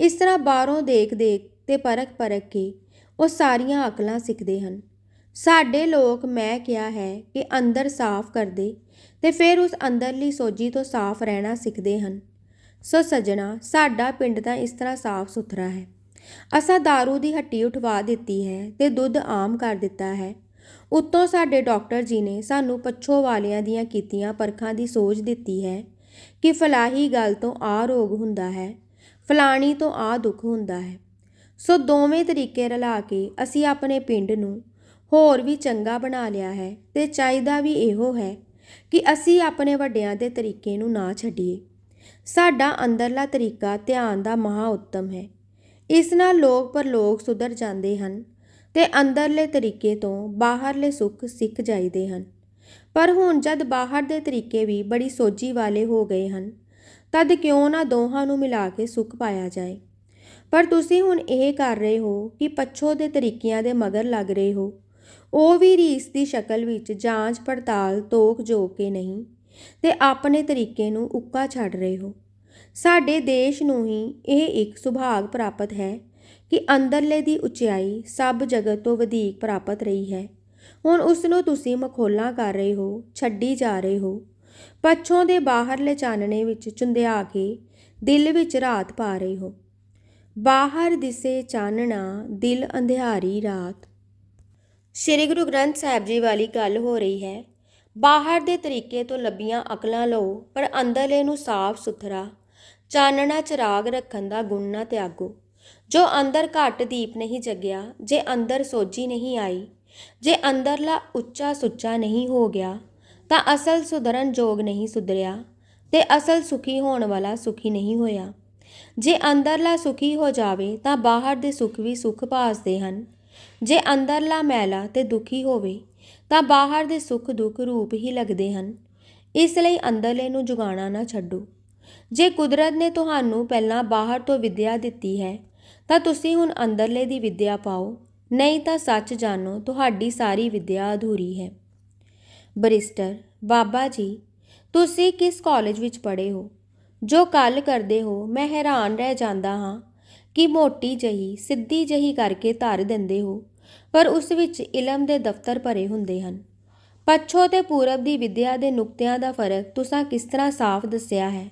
ਇਸ ਤਰ੍ਹਾਂ ਬਾਹਰੋਂ ਦੇਖ ਦੇਖ ਤੇ ਪਰਖ ਪਰਖ ਕੇ ਉਹ ਸਾਰੀਆਂ ਅਕਲਾਂ ਸਿੱਖਦੇ ਹਨ। ਸਾਡੇ ਲੋਕ ਮੈਂ ਕਿਹਾ ਹੈ ਕਿ ਅੰਦਰ ਸਾਫ਼ ਕਰਦੇ ਤੇ ਫਿਰ ਉਸ ਅੰਦਰਲੀ ਸੋਜੀ ਤੋਂ ਸਾਫ਼ ਰਹਿਣਾ ਸਿੱਖਦੇ ਹਨ। ਸੋ ਸੱਜਣਾ, ਸਾਡਾ ਪਿੰਡ ਤਾਂ ਇਸ ਤਰ੍ਹਾਂ ਸਾਫ਼ ਸੁਥਰਾ ਹੈ। ਅਸਾਂ दारू ਦੀ ਹੱਟੀ ਉਠਵਾ ਦਿੱਤੀ ਹੈ ਤੇ ਦੁੱਧ ਆਮ ਕਰ ਦਿੱਤਾ ਹੈ। ਉੱਤੋਂ ਸਾਡੇ ਡਾਕਟਰ ਜੀ ਨੇ ਸਾਨੂੰ ਪੱਛੋ ਵਾਲਿਆਂ ਦੀਆਂ ਕੀਤੀਆਂ ਪਰਖਾਂ ਦੀ ਸੋਚ ਦਿੱਤੀ ਹੈ ਕਿ ਫਲਾਹੀ ਗੱਲ ਤੋਂ ਆ ਰੋਗ ਹੁੰਦਾ ਹੈ, ਫਲਾਣੀ ਤੋਂ ਆ ਦੁੱਖ ਹੁੰਦਾ ਹੈ। ਸੋ ਦੋਵੇਂ ਤਰੀਕੇ ਰਲਾ ਕੇ ਅਸੀਂ ਆਪਣੇ ਪਿੰਡ ਨੂੰ ਹੋਰ ਵੀ ਚੰਗਾ ਬਣਾ ਲਿਆ ਹੈ ਤੇ ਚਾਹੀਦਾ ਵੀ ਇਹੋ ਹੈ ਕਿ ਅਸੀਂ ਆਪਣੇ ਵੱਡਿਆਂ ਦੇ ਤਰੀਕੇ ਨੂੰ ਨਾ ਛੱਡੀਏ। ਸਾਡਾ ਅੰਦਰਲਾ ਤਰੀਕਾ ਧਿਆਨ ਦਾ ਮਹਾ ਉੱਤਮ ਹੈ। ਇਸ ਨਾਲ ਲੋਕ ਪਰਲੋਕ ਸੁਧਰ ਜਾਂਦੇ ਹਨ ਤੇ ਅੰਦਰਲੇ ਤਰੀਕੇ ਤੋਂ ਬਾਹਰਲੇ ਸੁੱਖ ਸਿੱਖ ਜਾਈਦੇ ਹਨ। ਪਰ ਹੁਣ ਜਦ ਬਾਹਰ ਦੇ ਤਰੀਕੇ ਵੀ ਬੜੀ ਸੋਝੀ ਵਾਲੇ ਹੋ ਗਏ ਹਨ, ਤਦ ਕਿਉਂ ਨਾ ਦੋਹਾਂ ਨੂੰ ਮਿਲਾ ਕੇ ਸੁੱਖ ਪਾਇਆ ਜਾਏ? ਪਰ ਤੁਸੀਂ ਹੁਣ ਇਹ ਕਰ ਰਹੇ ਹੋ ਕਿ ਪੱਛੋ ਦੇ ਤਰੀਕਿਆਂ ਦੇ ਮਗਰ ਲੱਗ ਰਹੇ ਹੋ। ਉਹ ਵੀ ਰੀਸ ਦੀ ਸ਼ਕਲ ਵਿੱਚ ਜਾਂਚ ਪੜਤਾਲ ਤੋਕ ਜੋ ਕੇ ਨਹੀਂ ਤੇ ਆਪਣੇ ਤਰੀਕੇ ਨੂੰ ਉੱਕਾ ਛੱਡ ਰਹੇ ਹੋ। ਸਾਡੇ ਦੇਸ਼ ਨੂੰ ਹੀ ਇਹ ਇੱਕ ਸੁਭਾਗ ਪ੍ਰਾਪਤ ਹੈ ਕਿ ਅੰਦਰਲੇ ਦੀ ਉਚਾਈ ਸਭ ਜਗਤ ਤੋਂ ਵਧੇਕ ਪ੍ਰਾਪਤ ਰਹੀ ਹੈ। ਹੁਣ ਉਸ ਨੂੰ ਤੁਸੀਂ ਮਖੋਲਾਂ ਕਰ ਰਹੇ ਹੋ, ਛੱਡੀ ਜਾ ਰਹੇ ਹੋ। ਪੱਛੋਂ ਦੇ ਬਾਹਰਲੇ ਚਾਨਣੇ ਵਿੱਚ ਚੁੰਦਿਆ ਕੇ ਦਿਲ ਵਿੱਚ ਰਾਤ ਪਾ ਰਹੇ ਹੋ। ਬਾਹਰ ਦਿਸੇ ਚਾਨਣਾ, ਦਿਲ ਅੰਧਿਆਰੀ ਰਾਤ। ਸ੍ਰੀ ਗੁਰੂ ਗ੍ਰੰਥ ਸਾਹਿਬ ਜੀ ਵਾਲੀ ਗੱਲ ਹੋ ਰਹੀ ਹੈ ਬਾਹਰ ਦੇ ਤਰੀਕੇ ਤੋਂ ਲੱਭੀਆਂ ਅਕਲਾਂ ਲਓ, ਪਰ ਅੰਦਰਲੇ ਨੂੰ ਸਾਫ਼ ਸੁਥਰਾ, ਚਾਨਣਾ ਚਿਰਾਗ ਰੱਖਣ ਦਾ ਗੁਣ ਨਾ ਤਿਆਗੋ। ਜੋ ਅੰਦਰ ਘੱਟ ਦੀਪ ਨਹੀਂ ਜਗਿਆ, ਜੇ ਅੰਦਰ ਸੋਝੀ ਨਹੀਂ ਆਈ, ਜੇ ਅੰਦਰਲਾ ਉੱਚਾ ਸੁੱਚਾ ਨਹੀਂ ਹੋ ਗਿਆ, ਤਾਂ ਅਸਲ ਸੁਧਰਨ ਜੋਗ ਨਹੀਂ ਸੁਧਰਿਆ, ਤੇ ਅਸਲ ਸੁਖੀ ਹੋਣ ਵਾਲਾ ਸੁਖੀ ਨਹੀਂ ਹੋਇਆ। ਜੇ ਅੰਦਰਲਾ ਸੁਖੀ ਹੋ ਜਾਵੇ, ਤਾਂ ਬਾਹਰ ਦੇ ਸੁਖ ਵੀ ਸੁਖ ਭਾਸਦੇ ਹਨ। ਜੇ ਅੰਦਰਲਾ ਮੈਲਾ ਤੇ ਦੁਖੀ ਹੋਵੇ ਤਾਂ ਬਾਹਰ ਦੇ ਸੁੱਖ ਦੁੱਖ ਰੂਪ ਹੀ ਲੱਗਦੇ ਹਨ। ਇਸ ਲਈ ਅੰਦਰਲੇ ਨੂੰ ਜੁਗਾਣਾ ਨਾ ਛੱਡੋ। ਜੇ ਕੁਦਰਤ ਨੇ ਤੁਹਾਨੂੰ ਪਹਿਲਾਂ ਬਾਹਰ ਤੋਂ ਵਿਦਿਆ ਦਿੱਤੀ ਹੈ, ਤਾਂ ਤੁਸੀਂ ਹੁਣ ਅੰਦਰਲੇ ਦੀ ਵਿਦਿਆ ਪਾਓ। ਨਹੀਂ ਤਾਂ ਸੱਚ ਜਾਣੋ, ਤੁਹਾਡੀ ਸਾਰੀ ਵਿਦਿਆ ਅਧੂਰੀ ਹੈ। ਬਰਿਸਟਰ, ਬਾਬਾ ਜੀ, ਤੁਸੀਂ ਕਿਸ ਕਾਲਜ ਵਿੱਚ ਪੜ੍ਹੇ ਹੋ? ਜੋ ਕੱਲ ਕਰਦੇ ਹੋ, ਮੈਂ ਹੈਰਾਨ ਰਹਿ ਜਾਂਦਾ ਹਾਂ ਕਿ ਮੋਟੀ ਜਹੀ, ਸਿੱਧੀ ਜਹੀ ਕਰਕੇ ਧਰ ਦਿੰਦੇ ਹੋ। ਪਰ ਉਸ ਵਿੱਚ ਇਲਮ ਦੇ ਦਫ਼ਤਰ ਭਰੇ ਹੁੰਦੇ ਹਨ। ਪੱਛੋ ਤੇ ਪੂਰਬ ਦੀ ਵਿਦਿਆ ਦੇ ਨੁਕਤਿਆਂ ਦਾ ਫ਼ਰਕ ਤੁਸੀਂ ਕਿਸ ਤਰ੍ਹਾਂ ਸਾਫ਼ ਦੱਸਿਆ ਹੈ?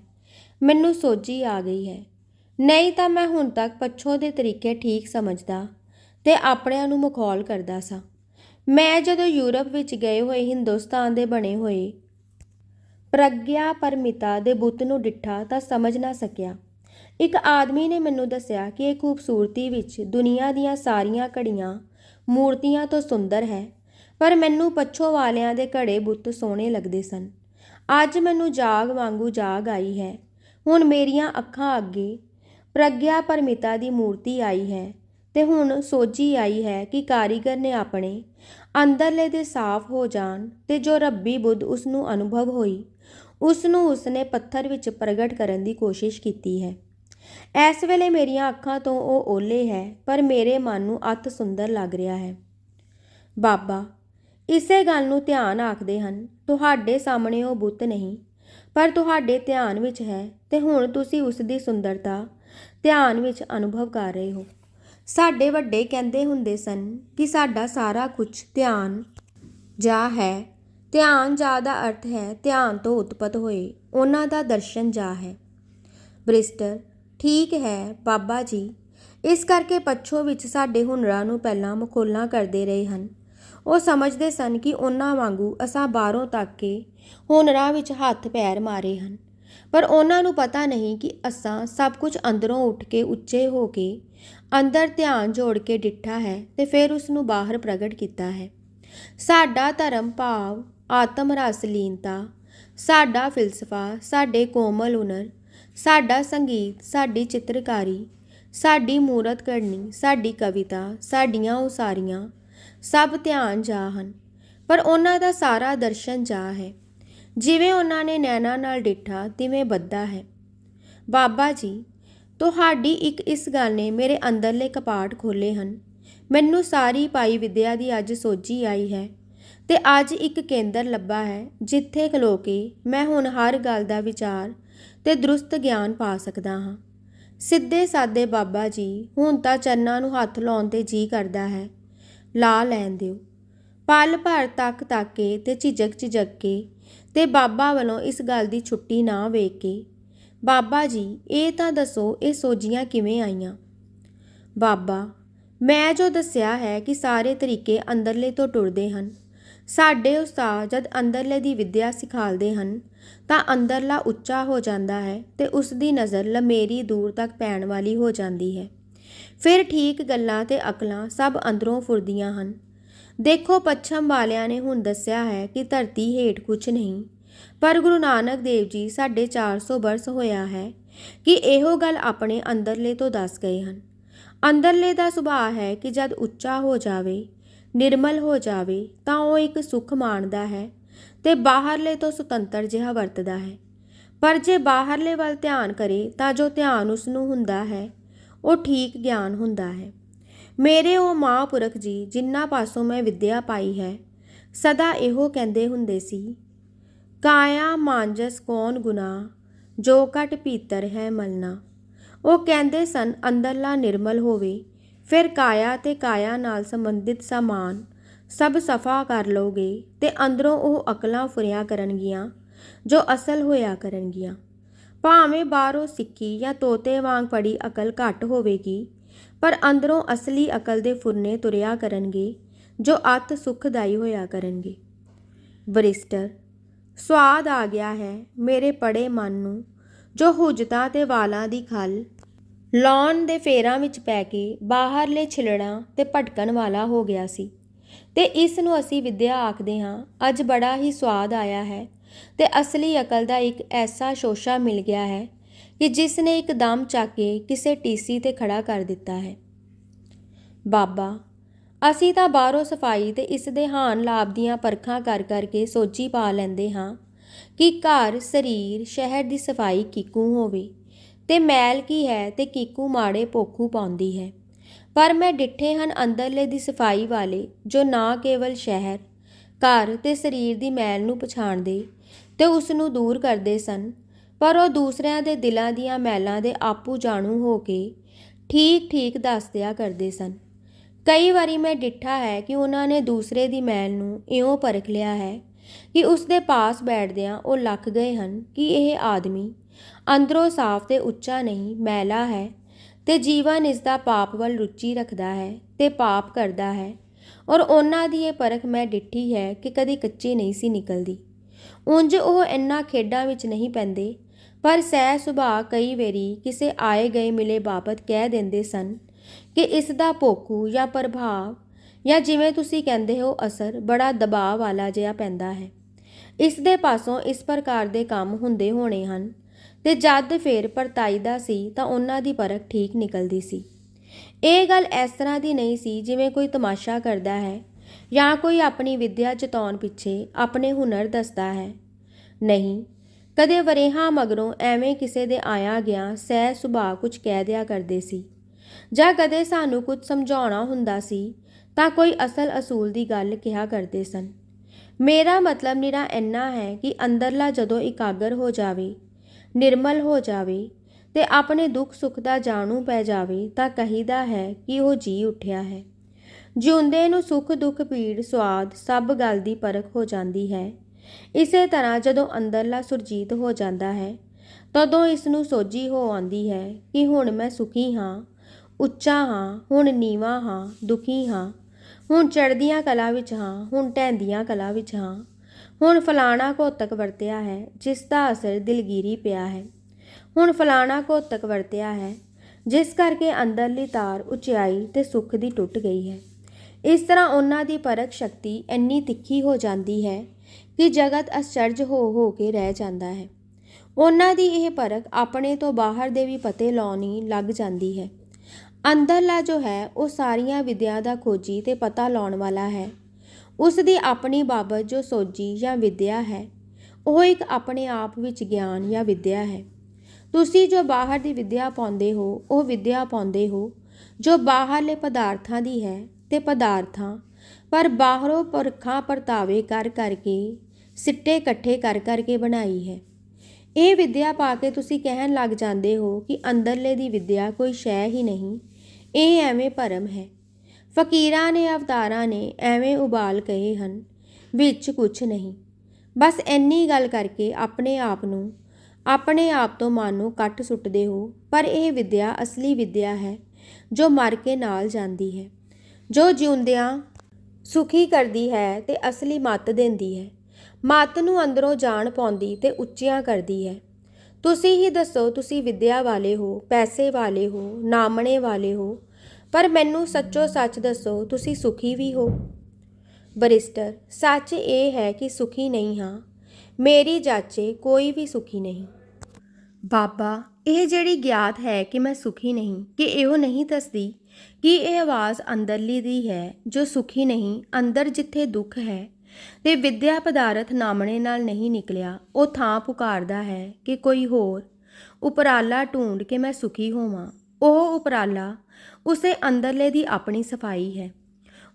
ਮੈਨੂੰ ਸੋਝੀ ਆ ਗਈ ਹੈ। ਨਹੀਂ ਤਾਂ ਮੈਂ ਹੁਣ ਤੱਕ ਪੱਛੋ ਦੇ ਤਰੀਕੇ ਠੀਕ ਸਮਝਦਾ ਤੇ ਆਪਣਿਆਂ ਨੂੰ ਮਖੌਲ ਕਰਦਾ ਸਾਂ। ਮੈਂ ਜਦੋਂ ਯੂਰਪ ਵਿੱਚ ਗਏ ਹੋਏ ਹਿੰਦੁਸਤਾਨ ਦੇ ਬਣੇ ਹੋਏ ਪ੍ਰਗਿਆ ਪਰਮਿਤਾ ਦੇ ਬੁੱਤ ਨੂੰ ਡਿੱਠਾ ਤਾਂ ਸਮਝ ਨਾ ਸਕਿਆ। ਇੱਕ ਆਦਮੀ ਨੇ ਮੈਨੂੰ ਦੱਸਿਆ ਕਿ ਇਹ ਖੂਬਸੂਰਤੀ ਵਿੱਚ ਦੁਨੀਆ ਦੀਆਂ ਸਾਰੀਆਂ ਘੜੀਆਂ ਮੂਰਤੀਆਂ ਤੋਂ ਸੁੰਦਰ ਹੈ, ਪਰ ਮੈਨੂੰ ਪੱਛੋ ਵਾਲਿਆਂ ਦੇ ਘੜੇ ਬੁੱਤ ਸੋਹਣੇ ਲੱਗਦੇ ਸਨ। ਅੱਜ ਮੈਨੂੰ ਜਾਗ ਵਾਂਗੂ ਜਾਗ ਆਈ ਹੈ। ਹੁਣ ਮੇਰੀਆਂ ਅੱਖਾਂ ਅੱਗੇ ਪ੍ਰਗਿਆ ਪਰਮਿਤਾ ਦੀ ਮੂਰਤੀ ਆਈ ਹੈ ਤੇ ਹੁਣ ਸੋਝੀ ਆਈ ਹੈ ਕਿ ਕਾਰੀਗਰ ਨੇ ਆਪਣੇ ਅੰਦਰਲੇ ਦੇ ਸਾਫ਼ ਹੋ ਜਾਣ ਤੇ ਜੋ ਰੱਬੀ ਬੁੱਧ ਉਸ ਨੂੰ ਅਨੁਭਵ ਹੋਈ ਉਸ ਨੂੰ ਉਸਨੇ ਪੱਥਰ ਵਿੱਚ ਪ੍ਰਗਟ ਕਰਨ ਦੀ ਕੋਸ਼ਿਸ਼ ਕੀਤੀ ਹੈ। ਇਸ ਵੇਲੇ ਮੇਰੀਆਂ ਅੱਖਾਂ ਤੋਂ ਉਹ ਓਹਲੇ ਹੈ, ਪਰ ਮੇਰੇ ਮਨ ਨੂੰ ਅਤ ਸੁੰਦਰ ਲੱਗ ਰਿਹਾ ਹੈ। ਬਾਬਾ, ਇਸੇ ਗੱਲ ਨੂੰ ਧਿਆਨ ਆਖਦੇ ਹਨ, ਤੁਹਾਡੇ ਸਾਹਮਣੇ ਉਹ ਬੁੱਤ ਨਹੀਂ, ਪਰ ਤੁਹਾਡੇ ਧਿਆਨ ਵਿੱਚ ਹੈ ਤੇ ਹੁਣ ਤੁਸੀਂ ਉਸ ਦੀ ਸੁੰਦਰਤਾ, ਧਿਆਨ ਵਿੱਚ ਅਨੁਭਵ ਕਰ ਰਹੇ ਹੋ। ਸਾਡੇ ਵੱਡੇ ਕਹਿੰਦੇ ਹੁੰਦੇ ਸਨ ਕਿ ਸਾਡਾ ਸਾਰਾ ਕੁਝ ਧਿਆਨ ਜਾ ਹੈ, ਧਿਆਨ ਜਾ ਦਾ ਅਰਥ ਹੈ ਧਿਆਨ ਤੋਂ ਉਤਪਤ ਹੋਏ, ਉਹਨਾਂ ਦਾ ਦਰਸ਼ਨ ਜਾ ਹੈ। ਬ੍ਰਿਸਟਰ ਠੀਕ ਹੈ, ਬਾਬਾ ਜੀ। ਇਸ ਕਰਕੇ ਪੱਛੋ ਵਿੱਚ ਸਾਡੇ ਹੁਨਰਾਂ ਨੂੰ ਪਹਿਲਾਂ ਮਖੋਲਾਂ ਕਰਦੇ ਰਹੇ ਹਨ। ਉਹ ਸਮਝਦੇ ਸਨ ਕਿ ਉਹਨਾਂ ਵਾਂਗੂ ਅਸਾਂ ਬਾਹਰੋਂ ਤੱਕ ਕੇ ਹੁਨਰਾਂ ਵਿੱਚ ਹੱਥ ਪੈਰ ਮਾਰੇ ਹਨ। ਪਰ ਉਹਨਾਂ ਨੂੰ ਪਤਾ ਨਹੀਂ ਕਿ ਅਸਾਂ ਸਭ ਕੁਝ ਅੰਦਰੋਂ ਉੱਠ ਕੇ ਉੱਚੇ ਹੋ ਕੇ ਅੰਦਰ ਧਿਆਨ ਜੋੜ ਕੇ ਡਿੱਠਾ ਹੈ ਤੇ ਫਿਰ ਉਸ ਨੂੰ ਬਾਹਰ ਪ੍ਰਗਟ ਕੀਤਾ ਹੈ। ਸਾਡਾ ਧਰਮ ਭਾਵ, ਆਤਮ ਰਸ ਲੀਨਤਾ, ਸਾਡਾ ਫਿਲਸਫਾ, ਸਾਡੇ ਕੋਮਲ ਹੁਨਰ ਸਾਡਾ ਸੰਗੀਤ, ਸਾਡੀ ਚਿੱਤਰਕਾਰੀ, ਸਾਡੀ ਮੂਰਤ ਕਰਨੀ, ਸਾਡੀ ਕਵਿਤਾ, ਸਾਡੀਆਂ ਉਸਾਰੀਆਂ ਸਭ ਧਿਆਨ ਜਾ ਹਨ, ਪਰ ਉਹਨਾਂ ਦਾ ਸਾਰਾ ਦਰਸ਼ਨ ਜਾ ਹੈ। ਜਿਵੇਂ ਉਹਨਾਂ ਨੇ ਨੈਣਾ ਨਾਲ ਡਿੱਠਾ, ਤਿਵੇਂ ਬੱਧਾ ਹੈ। ਬਾਬਾ ਜੀ, ਤੁਹਾਡੀ ਇੱਕ ਇਸ ਗੱਲ ਨੇ ਮੇਰੇ ਅੰਦਰਲੇ ਕਪਾਟ ਖੋਲੇ ਹਨ। ਮੈਨੂੰ ਸਾਰੀ ਪਾਈ ਵਿਦਿਆ ਦੀ ਅੱਜ ਸੋਝੀ ਆਈ ਹੈ ਤੇ ਅੱਜ ਇੱਕ ਕੇਂਦਰ ਲੱਭਾ ਹੈ, ਜਿੱਥੇ ਖਲੋ ਕੇ ਮੈਂ ਹੁਣ ਹਰ ਗੱਲ ਦਾ ਵਿਚਾਰ ਤੇ ਦਰੁਸਤ ਗਿਆਨ ਪਾ ਸਕਦਾ ਹਾਂ। ਸਿੱਧੇ ਸਾਦੇ ਬਾਬਾ ਜੀ ਹੁਣ ਤਾਂ ਚਰਨਾਂ ਨੂੰ ਹੱਥ ਲਾਉਣ ਤੇ ਜੀ ਕਰਦਾ ਹੈ। ਲਾ ਲੈਣ ਦਿਓ। ਪਲ ਭਰ ਤੱਕ ਤਾਕੇ ਤੇ ਝਿਜਕ ਝਿਜਕ ਕੇ ਤੇ ਬਾਬਾ ਵੱਲੋਂ ਇਸ ਗੱਲ ਦੀ ਛੁੱਟੀ ਨਾ ਵੇਖ। ਕੇ ਬਾਬਾ ਜੀ, ਇਹ ਤਾਂ ਦੱਸੋ ਇਹ ਸੋਝੀਆਂ ਕਿਵੇਂ ਆਈਆਂ? ਬਾਬਾ, ਮੈਂ ਜੋ ਦੱਸਿਆ ਹੈ ਕਿ ਸਾਰੇ ਤਰੀਕੇ ਅੰਦਰਲੇ ਤੋਂ ਟੁਰਦੇ ਹਨ। ਸਾਡੇ ਉਸਤਾਦ ਜਦ ਅੰਦਰਲੇ ਦੀ ਵਿੱਦਿਆ ਸਿਖਾਲਦੇ ਹਨ ਤਾਂ ਅੰਦਰਲਾ ਉੱਚਾ ਹੋ ਜਾਂਦਾ ਹੈ ਤੇ ਉਸ ਦੀ ਨਜ਼ਰ ਲਮੇਰੀ ਦੂਰ ਤੱਕ ਪੈਣ ਵਾਲੀ ਹੋ ਜਾਂਦੀ ਹੈ। ਫਿਰ ਠੀਕ ਗੱਲਾਂ ਤੇ ਅਕਲਾਂ ਸਭ ਅੰਦਰੋਂ ਫੁਰਦੀਆਂ ਹਨ। ਦੇਖੋ ਪੱਛਮ ਵਾਲਿਆਂ ਨੇ ਹੁਣ ਦੱਸਿਆ ਹੈ ਕਿ ਧਰਤੀ ਹੇਠ ਕੁਝ ਨਹੀਂ, ਪਰ ਗੁਰੂ ਨਾਨਕ ਦੇਵ ਜੀ ਸਾਡੇ 400 ਬਰਸ ਹੋਇਆ ਹੈ ਕਿ ਇਹੋ ਗੱਲ ਆਪਣੇ ਅੰਦਰਲੇ ਤੋਂ ਦੱਸ ਗਏ ਹਨ। ਅੰਦਰਲੇ ਦਾ ਸੁਭਾਅ ਹੈ ਕਿ ਜਦ ਉੱਚਾ ਹੋ ਜਾਵੇ, ਨਿਰਮਲ ਹੋ ਜਾਵੇ, ਤਾਂ ਉਹ ਇੱਕ ਸੁੱਖ ਮਾਣਦਾ ਹੈ ਤੇ ਬਾਹਰਲੇ ਤੋਂ ਸੁਤੰਤਰ ਜਿਹਾ ਵਰਤਦਾ ਹੈ। ਪਰ ਜੇ ਬਾਹਰਲੇ ਵੱਲ ਧਿਆਨ ਕਰੇ ਤਾਂ ਜੋ ਧਿਆਨ ਉਸ ਨੂੰ ਹੁੰਦਾ ਹੈ, ਉਹ ਠੀਕ ਗਿਆਨ ਹੁੰਦਾ ਹੈ। ਮੇਰੇ ਉਹ ਮਹਾਂਪੁਰਖ ਜੀ, ਜਿਨ੍ਹਾਂ ਪਾਸੋਂ ਮੈਂ ਵਿਦਿਆ ਪਾਈ ਹੈ, ਸਦਾ ਇਹੋ ਕਹਿੰਦੇ ਹੁੰਦੇ ਸੀ, ਕਾਇਆ ਮਾਂਜਸ ਕੌਣ ਗੁਨਾ ਜੋ ਘਟ ਭੀਤਰ ਹੈ ਮਲਨਾ ਉਹ ਕਹਿੰਦੇ ਸਨ, ਅੰਦਰਲਾ ਨਿਰਮਲ ਹੋਵੇ, ਫਿਰ ਕਾਇਆ ਤੇ ਕਾਇਆ ਨਾਲ ਸੰਬੰਧਿਤ ਸਮਾਨ ਸਭ ਸਫਾ ਕਰ ਲਓਗੇ ਤੇ ਅੰਦਰੋਂ ਉਹ ਅਕਲਾਂ ਫੁਰਿਆ ਕਰਨਗੀਆਂ, ਜੋ ਅਸਲ ਹੋਇਆ ਕਰਨਗੀਆਂ। ਭਾਵੇਂ ਬਾਹਰੋਂ ਸਿੱਕੀ ਜਾਂ ਤੋਤੇ ਵਾਂਗ ਪੜੀ ਅਕਲ ਘੱਟ ਹੋਵੇਗੀ, ਪਰ ਅੰਦਰੋਂ ਅਸਲੀ ਅਕਲ ਦੇ ਫੁਰਨੇ ਤੁਰਿਆ ਕਰਨਗੇ, ਜੋ ਅਤ ਸੁਖਦਾਈ ਹੋਇਆ ਕਰਨਗੇ। ਬਰਿਸਟਰ ਸਵਾਦ ਆ ਗਿਆ ਹੈ ਮੇਰੇ ਪੜੇ ਮਨ ਨੂੰ, ਜੋ ਹੁਜਤਾਂ ਤੇ ਵਾਲਾਂ ਦੀ ਖਲ। ਲਾਉਣ ਦੇ ਫੇਰਾਂ ਵਿੱਚ ਪੈ ਕੇ ਬਾਹਰਲੇ ਛਿਲੜਾਂ ਤੇ ਭਟਕਣ ਵਾਲਾ ਹੋ ਗਿਆ ਸੀ। ਤੇ ਇਸ ਨੂੰ ਅਸੀਂ ਵਿੱਦਿਆ ਆਖਦੇ ਹਾਂ, ਅੱਜ ਬੜਾ ਹੀ ਸਵਾਦ ਆਇਆ ਹੈ। ਤੇ ਅਸਲੀ ਅਕਲ ਦਾ ਇੱਕ ਐਸਾ ਸ਼ੋਸ਼ਾ ਮਿਲ ਗਿਆ ਹੈ ਕਿ ਜਿਸ ਨੇ ਇੱਕਦਮ ਚੱਕ ਕੇ ਕਿਸੇ ਟੀਸੀ ਤੇ ਖੜਾ ਕਰ ਦਿੱਤਾ ਹੈ। ਬਾਬਾ, ਅਸੀਂ ਤਾਂ ਬਾਹਰੋਂ ਸਫ਼ਾਈ ਤੇ ਇਸ ਦੇ ਹਾਨ ਲਾਭ ਦੀਆਂ ਪਰਖਾਂ ਕਰ ਕਰਕੇ ਸੋਚੀ ਪਾ ਲੈਂਦੇ ਹਾਂ ਕਿ ਘਰ, ਸਰੀਰ, ਸ਼ਹਿਰ ਦੀ ਸਫ਼ਾਈ ਕਿਕੂ ਹੋਵੇ ਤੇ ਮੈਲ ਕੀ ਹੈ ਤੇ ਕੀਕੂ ਮਾੜੇ ਪੋਖੂ ਪਾਉਂਦੀ ਹੈ। ਪਰ ਮੈਂ ਡਿੱਠੇ ਹਨ ਅੰਦਰਲੇ ਦੀ ਸਫ਼ਾਈ ਵਾਲੇ, ਜੋ ਨਾ ਕੇਵਲ ਸ਼ਹਿਰ, ਘਰ ਤੇ ਸਰੀਰ ਦੀ ਮੈਲ ਨੂੰ ਪਛਾਣਦੇ ਤੇ ਉਸ ਨੂੰ ਦੂਰ ਕਰਦੇ ਸਨ, ਪਰ ਉਹ ਦੂਸਰਿਆਂ ਦੇ ਦਿਲਾਂ ਦੀਆਂ ਮੈਲਾਂ ਦੇ ਆਪੂ ਜਾਣੂ ਹੋ ਕੇ ਠੀਕ ਠੀਕ ਦੱਸਦਿਆ ਕਰਦੇ ਸਨ। ਕਈ ਵਾਰੀ ਮੈਂ ਡਿੱਠਾ ਹੈ ਕਿ ਉਹਨਾਂ ਨੇ ਦੂਸਰੇ ਦੀ ਮੈਲ ਨੂੰ ਇਉਂ ਪਰਖ ਲਿਆ ਹੈ ਕਿ ਉਸ ਦੇ ਪਾਸ ਬੈਠਦਿਆਂ ਉਹ ਲੱਖ ਗਏ ਹਨ ਕਿ ਇਹ ਆਦਮੀ ਅੰਦਰੋਂ ਸਾਫ਼ ਤੇ ਉੱਚਾ ਨਹੀਂ, ਮੈਲਾ ਹੈ ਤੇ ਜੀਵਨ ਇਸ ਦਾ ਪਾਪ ਵੱਲ ਰੁਚੀ ਰੱਖਦਾ ਹੈ ਤੇ ਪਾਪ ਕਰਦਾ ਹੈ। ਔਰ ਉਹਨਾਂ ਦੀ ਇਹ ਪਰਖ ਮੈਂ ਡਿੱਠੀ ਹੈ ਕਿ ਕਦੀ ਕੱਚੀ ਨਹੀਂ ਸੀ ਨਿਕਲਦੀ। ਉਂਝ ਉਹ ਇੰਨਾ ਖੇਡਾਂ ਵਿੱਚ ਨਹੀਂ ਪੈਂਦੇ, ਪਰ ਸਹਿ ਸੁਭਾਅ ਕਈ ਵੇਰੀ ਕਿਸੇ ਆਏ ਗਏ ਮਿਲੇ ਬਾਬਤ ਕਹਿ ਦਿੰਦੇ ਸਨ ਕਿ ਇਸ ਦਾ ਭੋਕੂ ਜਾਂ ਪ੍ਰਭਾਵ ਜਾਂ ਜਿਵੇਂ ਤੁਸੀਂ ਕਹਿੰਦੇ ਹੋ ਅਸਰ ਬੜਾ ਦਬਾਅ ਵਾਲਾ ਜਿਹਾ ਪੈਂਦਾ ਹੈ। ਇਸ ਦੇ ਪਾਸੋਂ ਇਸ ਪ੍ਰਕਾਰ ਦੇ ਕੰਮ ਹੁੰਦੇ ਹੋਣੇ ਹਨ ਤੇ ਜਦ ਫੇਰ ਪਰਤਾਈਦਾ ਸੀ ਤਾਂ ਉਹਨਾਂ ਦੀ ਪਰਖ ਠੀਕ ਨਿਕਲਦੀ ਸੀ। ਇਹ ਗੱਲ ਇਸ ਤਰ੍ਹਾਂ ਦੀ ਨਹੀਂ ਸੀ ਜਿਵੇਂ ਕੋਈ ਤਮਾਸ਼ਾ ਕਰਦਾ ਹੈ ਜਾਂ ਕੋਈ ਆਪਣੀ ਵਿਦਿਆ ਜਤਾਉਣ ਪਿੱਛੇ ਆਪਣੇ ਹੁਨਰ ਦੱਸਦਾ ਹੈ। ਨਹੀਂ, ਕਦੇ ਵਰੇਹਾਂ ਮਗਰੋਂ ਐਵੇਂ ਕਿਸੇ ਦੇ ਆਇਆ ਗਿਆ ਸਹਿ ਸੁਭਾਅ ਕੁਝ ਕਹਿ ਦਿਆ ਕਰਦੇ ਸੀ। ਜਾਂ ਕਦੇ ਸਾਨੂੰ ਕੁਝ ਸਮਝਾਉਣਾ ਹੁੰਦਾ ਸੀ ਤਾਂ ਕੋਈ ਅਸਲ ਅਸੂਲ ਦੀ ਗੱਲ ਕਿਹਾ ਕਰਦੇ ਸਨ। ਮੇਰਾ ਮਤਲਬ ਨਿਰਾ ਇੰਨਾ ਹੈ ਕਿ ਅੰਦਰਲਾ ਜਦੋਂ ਇਕਾਗਰ ਹੋ ਜਾਵੇ ਨਿਰਮਲ ਹੋ ਜਾਵੇ ਤੇ ਆਪਣੇ ਦੁੱਖ ਸੁੱਖ ਦਾ ਜਾਣੂ ਪੈ ਜਾਵੇ ਤਾਂ ਕਹੀਦਾ ਹੈ ਕਿ ਉਹ ਜੀ ਉੱਠਿਆ ਹੈ। ਜਿਉਂਦੇ ਨੂੰ ਸੁੱਖ ਦੁੱਖ ਪੀੜ ਸਵਾਦ ਸਭ ਗੱਲ ਦੀ ਪਰਖ ਹੋ ਜਾਂਦੀ ਹੈ। ਇਸੇ ਤਰ੍ਹਾਂ ਜਦੋਂ ਅੰਦਰਲਾ ਸੁਰਜੀਤ ਹੋ ਜਾਂਦਾ ਹੈ, ਤਦੋਂ ਇਸ ਨੂੰ ਸੋਝੀ ਹੋ ਆਉਂਦੀ ਹੈ ਕਿ ਹੁਣ ਮੈਂ ਸੁਖੀ ਹਾਂ, ਉੱਚਾ ਹਾਂ, ਹੁਣ ਨੀਵਾ ਹਾਂ, ਦੁਖੀ ਹਾਂ, ਹੁਣ ਚੜ੍ਹਦੀਆਂ ਕਲਾ ਵਿੱਚ ਹਾਂ, ਹੁਣ ਢਹਿੰਦੀਆਂ ਕਲਾ ਵਿੱਚ ਹਾਂ। ਹੁਣ ਫਲਾਣਾ ਘੋਤਕ ਵਰਤਿਆ ਹੈ, ਜਿਸ ਦਾ ਅਸਰ ਦਿਲਗੀਰੀ ਪਿਆ ਹੈ। ਹੁਣ ਫਲਾਣਾ ਘੋਤਕ ਵਰਤਿਆ ਹੈ, ਜਿਸ ਕਰਕੇ ਅੰਦਰਲੀ ਤਾਰ ਉਚਾਈ ਤੇ ਸੁੱਖ ਦੀ ਟੁੱਟ ਗਈ ਹੈ। ਇਸ ਤਰ੍ਹਾਂ ਉਹਨਾਂ ਦੀ ਪਰਖ ਸ਼ਕਤੀ ਇੰਨੀ ਤਿੱਖੀ ਹੋ ਜਾਂਦੀ ਹੈ ਕਿ ਜਗਤ ਅਚਰਜ ਹੋ ਹੋ ਕੇ ਰਹਿ ਜਾਂਦਾ ਹੈ। ਉਹਨਾਂ ਦੀ ਇਹ ਪਰਖ ਆਪਣੇ ਤੋਂ ਬਾਹਰ ਦੇ ਵੀ ਪਤੇ ਲਾਉਣੀ ਲੱਗ ਜਾਂਦੀ ਹੈ। ਅੰਦਰਲਾ ਜੋ ਹੈ, ਉਹ ਸਾਰੀਆਂ ਵਿਦਿਆ ਦਾ ਖੋਜੀ ਤੇ ਪਤਾ ਲਾਉਣ ਵਾਲਾ ਹੈ। ਉਸ ਦੀ ਆਪਣੀ ਬਾਬਤ ਜੋ ਸੋਝੀ ਜਾਂ ਵਿੱਦਿਆ ਹੈ, ਉਹ ਇੱਕ ਆਪਣੇ ਆਪ ਵਿੱਚ ਗਿਆਨ ਜਾਂ ਵਿੱਦਿਆ ਹੈ। ਤੁਸੀਂ ਜੋ ਬਾਹਰ ਦੀ ਵਿੱਦਿਆ ਪਾਉਂਦੇ ਹੋ, ਉਹ ਵਿੱਦਿਆ ਪਾਉਂਦੇ ਹੋ। ਜੋ ਬਾਹਰਲੇ ਪਦਾਰਥਾਂ ਦੀ ਹੈ, ਤੇ ਪਦਾਰਥਾਂ, ਪਰ ਬਾਹਰੋਂ ਪਰਖਾਂ ਪਰਤਾਵੇ ਕਰ ਕਰਕੇ, ਸਿੱਟੇ ਇਕੱਠੇ ਕਰ ਕਰਕੇ ਬਣਾਈ ਹੈ। ਇਹ ਵਿੱਦਿਆ ਪਾ ਕੇ ਤੁਸੀਂ ਕਹਿਣ ਲੱਗ ਜਾਂਦੇ ਹੋ ਕਿ ਅੰਦਰਲੇ ਦੀ ਵਿੱਦਿਆ ਕੋਈ ਸ਼ੈ ਹੀ ਨਹੀਂ, ਇਹ ਐਵੇਂ ਭਰਮ ਹੈ। ਫਕੀਰਾਂ ਨੇ, ਅਵਤਾਰਾਂ ਨੇ ਐਵੇਂ ਉਬਾਲ ਕਹੇ ਹਨ, ਵਿੱਚ ਕੁਝ ਨਹੀਂ। ਬਸ ਇੰਨੀ ਗੱਲ ਕਰਕੇ ਆਪਣੇ ਆਪ ਨੂੰ, ਆਪਣੇ ਆਪ ਤੋਂ ਮਨ ਨੂੰ ਕੱਟ ਸੁੱਟਦੇ ਹੋ। ਪਰ ਇਹ ਵਿਦਿਆ, ਅਸਲੀ ਵਿਦਿਆ ਹੈ, ਜੋ ਮਰ ਕੇ ਨਾਲ ਜਾਂਦੀ ਹੈ। ਜੋ ਜਿਉਂਦਿਆਂ ਸੁਖੀ ਕਰਦੀ ਹੈ ਤੇ ਅਸਲੀ ਮੱਤ ਦਿੰਦੀ ਹੈ। ਮੱਤ ਨੂੰ ਅੰਦਰੋਂ ਜਾਣ ਪਾਉਂਦੀ ਤੇ ਉੱਚੀਆਂ ਕਰਦੀ ਹੈ। ਤੁਸੀਂ ਹੀ ਦੱਸੋ, ਤੁਸੀਂ ਵਿਦਿਆ ਵਾਲੇ ਹੋ, ਪੈਸੇ ਵਾਲੇ ਹੋ, ਨਾਮਣੇ ਵਾਲੇ ਹੋ। ਪਰ ਮੈਨੂੰ ਸੱਚੋ ਸੱਚ ਦੱਸੋ, ਤੁਸੀਂ ਸੁਖੀ ਵੀ ਹੋ? ਬਰਿਸਟਰ, ਸੱਚ ਇਹ ਹੈ ਕਿ ਸੁਖੀ ਨਹੀਂ ਹਾਂ। ਮੇਰੀ ਜਾਚੇ ਕੋਈ ਵੀ ਸੁਖੀ ਨਹੀਂ। ਬਾਬਾ, ਇਹ ਜਿਹੜੀ ਗਿਆਤ ਹੈ ਕਿ ਮੈਂ ਸੁਖੀ ਨਹੀਂ, ਕਿ ਇਹੋ ਨਹੀਂ ਦੱਸਦੀ? ਕਿ ਇਹ ਆਵਾਜ਼ ਅੰਦਰਲੀ ਦੀ ਹੈ, ਜੋ ਸੁਖੀ ਨਹੀਂ, ਅੰਦਰ ਜਿੱਥੇ ਦੁੱਖ ਹੈ? ਤੇ ਵਿਦਿਆ ਪਦਾਰਥ ਨਾਮਣੇ ਨਾਲ ਨਹੀਂ ਨਿਕਲਿਆ, ਉਹ ਥਾਂ ਪੁਕਾਰਦਾ ਹੈ ਕਿ ਕੋਈ ਹੋਰ। ਉਪਰਾਲਾ ਢੂੰਡ ਕੇ ਮੈਂ ਸੁਖੀ ਹੋਵਾਂ। ਉਹ ਉਪਰਾਲਾ ਉਸੇ ਅੰਦਰਲੇ ਦੀ ਆਪਣੀ ਸਫ਼ਾਈ ਹੈ।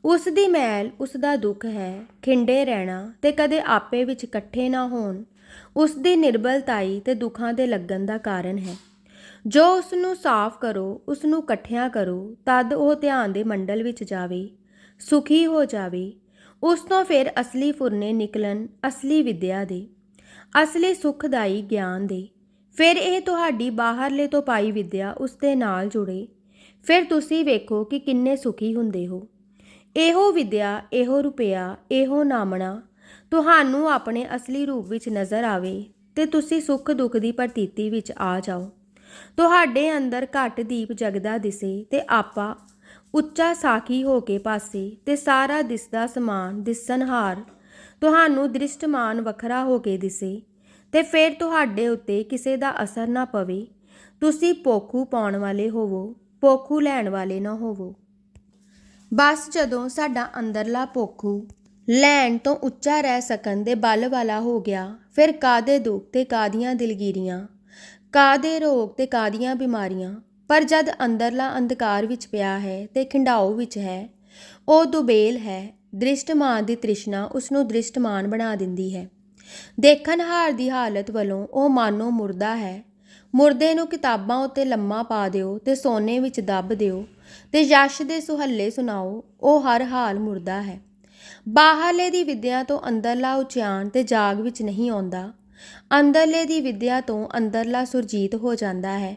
ਉਸ ਦੀ ਮੈਲ ਉਸ ਦਾ ਦੁੱਖ ਹੈ, ਖਿੰਡੇ ਰਹਿਣਾ ਤੇ ਕਦੇ ਆਪੇ ਵਿੱਚ ਇਕੱਠੇ ਨਾ ਹੋਣ ਉਸ ਦੀ ਨਿਰਬਲਤਾਈ ਤੇ ਦੁੱਖਾਂ ਦੇ ਲੱਗਣ ਦਾ ਕਾਰਨ ਹੈ। ਜੋ ਉਸ ਨੂੰ ਸਾਫ਼ ਕਰੋ ਉਸ ਨੂੰ ਇਕੱਠਿਆਂ ਕਰੋ, ਤਦ ਉਹ ਧਿਆਨ ਦੇ ਮੰਡਲ ਵਿੱਚ ਜਾਵੇ, ਸੁਖੀ ਹੋ ਜਾਵੇ। ਉਸ ਤੋਂ ਫਿਰ ਅਸਲੀ ਫੁਰਨੇ ਨਿਕਲਣ, ਅਸਲੀ ਵਿਦਿਆ ਦੇ, ਅਸਲੀ ਸੁਖਦਾਈ ਗਿਆਨ ਦੇ। ਫਿਰ ਇਹ ਤੁਹਾਡੀ ਬਾਹਰਲੇ ਤੋਂ ਪਾਈ ਵਿਦਿਆ ਉਸ ਦੇ ਨਾਲ ਜੁੜੇ ਫਿਰ ਤੁਸੀਂ ਵੇਖੋ ਕਿ ਕਿੰਨੇ ਸੁਖੀ ਹੁੰਦੇ ਹੋ। ਇਹੋ ਵਿਦਿਆ, ਇਹੋ ਰੁਪਿਆ, ਇਹੋ ਨਾਮਣਾ ਤੁਹਾਨੂੰ ਆਪਣੇ ਅਸਲੀ ਰੂਪ ਵਿੱਚ ਨਜ਼ਰ ਆਵੇ ਤੇ ਤੁਸੀਂ ਸੁੱਖ ਦੁੱਖ ਦੀ ਪ੍ਰਤੀਤੀ ਵਿੱਚ ਆ ਜਾਓ। ਤੁਹਾਡੇ ਅੰਦਰ ਘੱਟ ਦੀਪ ਜਗਦਾ ਦਿਸੇ ਤੇ ਆਪਾ ਉੱਚਾ ਸਾਖੀ ਹੋ ਕੇ ਪਾਸੇ ਤੇ ਸਾਰਾ ਦਿਸਦਾ ਸਮਾਨ ਦਿਸਨਹਾਰ ਤੁਹਾਨੂੰ ਦ੍ਰਿਸ਼ਟਮਾਨ ਵੱਖਰਾ ਹੋ ਕੇ ਦਿਸੇ ਤੇ ਫਿਰ ਤੁਹਾਡੇ ਉੱਤੇ ਕਿਸੇ ਦਾ ਅਸਰ ਨਾ ਪਵੇ। ਤੁਸੀਂ ਪੋਖੂ ਪਾਉਣ ਵਾਲੇ ਹੋਵੋ। ਪੋਖੂ ਲੈਣ ਵਾਲੇ ਨਾ ਹੋਵੋ। ਬਸ ਜਦੋਂ ਸਾਡਾ ਅੰਦਰਲਾ ਪੋਖੂ ਲੈਣ ਤੋਂ ਉੱਚਾ ਰਹਿ ਸਕਣ ਦੇ ਬਲ ਵਾਲਾ ਹੋ ਗਿਆ, ਫਿਰ ਕਾਦੇ ਦੁੱਖ ਤੇ ਕਾਦੀਆਂ ਦਿਲਗੀਰੀਆਂ? ਕਾਦੇ ਰੋਗ ਤੇ ਕਾਦੀਆਂ ਬਿਮਾਰੀਆਂ? ਪਰ ਜਦ ਅੰਦਰਲਾ ਅੰਧਕਾਰ ਵਿੱਚ ਪਿਆ ਹੈ ਤੇ ਖਿੰਡਾਓ ਵਿੱਚ ਹੈ, ਉਹ ਦੁਬੇਲ ਹੈ, ਦ੍ਰਿਸ਼ਟਮਾਨ ਦੀ ਤ੍ਰਿਸ਼ਨਾ ਉਸ ਨੂੰ ਦ੍ਰਿਸ਼ਟਮਾਨ ਬਣਾ ਦਿੰਦੀ ਹੈ। ਦੇਖਣਹਾਰ ਦੀ ਹਾਲਤ ਵੱਲੋਂ ਉਹ ਮਾਨੋ ਮੁਰਦਾ ਹੈ ਮੁਰਦੇ ਨੂੰ ਕਿਤਾਬਾਂ ਉੱਤੇ ਲੰਮਾ ਪਾ ਦਿਓ ਤੇ ਸੋਨੇ ਵਿੱਚ ਦੱਬ ਦਿਓ ਤੇ ਯਸ਼ ਦੇ ਸੁਹੱਲੇ ਸੁਣਾਓ, ਉਹ ਹਰ ਹਾਲ ਮੁਰਦਾ ਹੈ। ਬਾਹਰਲੇ ਦੀ ਵਿਦਿਆ ਤੋਂ ਅੰਦਰਲਾ ਉਚਾਨ ਤੇ ਜਾਗ ਵਿੱਚ ਨਹੀਂ ਆਉਂਦਾ। ਅੰਦਰਲੇ ਦੀ ਵਿਦਿਆ ਤੋਂ ਅੰਦਰਲਾ ਸੁਰਜੀਤ ਹੋ ਜਾਂਦਾ ਹੈ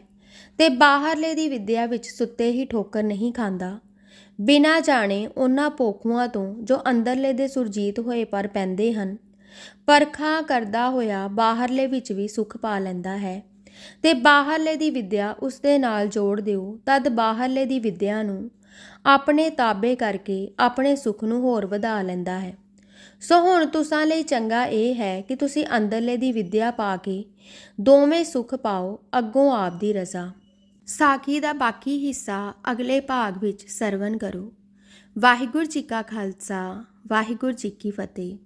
ਤੇ ਬਾਹਰਲੇ ਦੀ ਵਿਦਿਆ ਵਿੱਚ ਸੁੱਤੇ ਹੀ ਠੋਕਰ ਨਹੀਂ ਖਾਂਦਾ। ਬਿਨਾ ਜਾਣੇ ਉਹਨਾਂ ਪੋਖੂਆਂ ਤੋਂ ਜੋ ਅੰਦਰਲੇ ਦੇ ਸੁਰਜੀਤ ਹੋਏ ਪਰ ਪੈਂਦੇ ਹਨ, ਪਰਖਾਂ ਕਰਦਾ ਹੋਇਆ ਬਾਹਰਲੇ ਵਿੱਚ ਵੀ ਸੁਖ ਪਾ ਲੈਂਦਾ ਹੈ। ਤੇ ਬਾਹਰਲੇ ਦੀ ਵਿੱਦਿਆ ਉਸ ਦੇ ਨਾਲ ਜੋੜ ਦਿਓ, ਤਦ ਬਾਹਰਲੇ ਦੀ ਵਿੱਦਿਆ ਨੂੰ ਆਪਣੇ ਤਾਬੇ ਕਰਕੇ ਆਪਣੇ ਸੁੱਖ ਨੂੰ ਹੋਰ ਵਧਾ ਲੈਂਦਾ ਹੈ। ਸੋ ਹੁਣ ਤੁਸਾਂ ਲਈ ਚੰਗਾ ਇਹ ਹੈ ਕਿ ਤੁਸੀਂ ਅੰਦਰਲੇ ਦੀ ਵਿੱਦਿਆ ਪਾ ਕੇ ਦੋਵੇਂ ਸੁੱਖ ਪਾਓ, ਅੱਗੋਂ ਆਪ ਦੀ ਰਜ਼ਾ। ਸਾਖੀ ਦਾ ਬਾਕੀ ਹਿੱਸਾ ਅਗਲੇ ਭਾਗ ਵਿੱਚ ਸਰਵਨ ਕਰੋ। ਵਾਹਿਗੁਰੂ ਜੀ ਕਾ ਖਾਲਸਾ, ਵਾਹਿਗੁਰੂ ਜੀ ਕੀ ਫਤਿਹ।